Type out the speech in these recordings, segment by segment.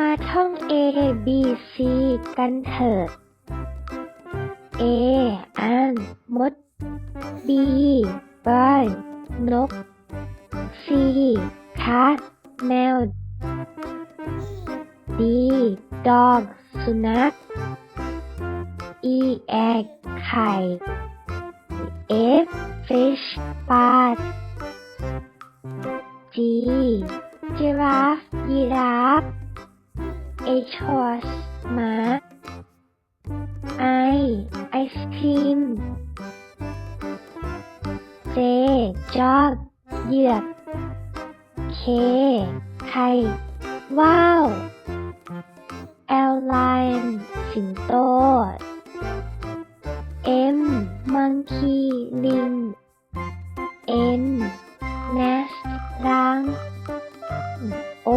มาท่อง A B C กันเถิด A อ่านมด B บ้านนก C คัทแมว D dog สุนัข E egg ไข่ F fish ปลา G giraffe ยีราฟ H horse ม้า I ice cream J jog เหยือก K ไข่ ว้าว L lion สิงโต M monkey ลิง N nest รัง O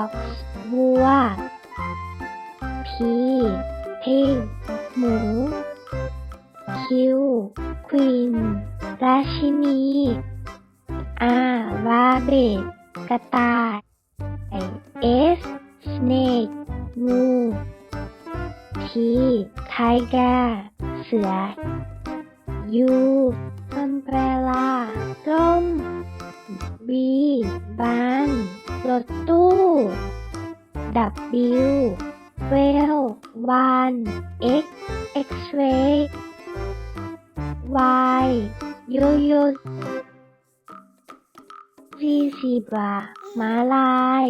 ox วัว กีเพงหมู คิว ควีน ราชินี อาวาเบตกระต่ายเอสสเนกงูทีไทเกอร์เสือยูอัมเปรลาร่มบีบานรถตู้ดั W เวล น X x-ray Y yo-yo Z zebra ม้าลาย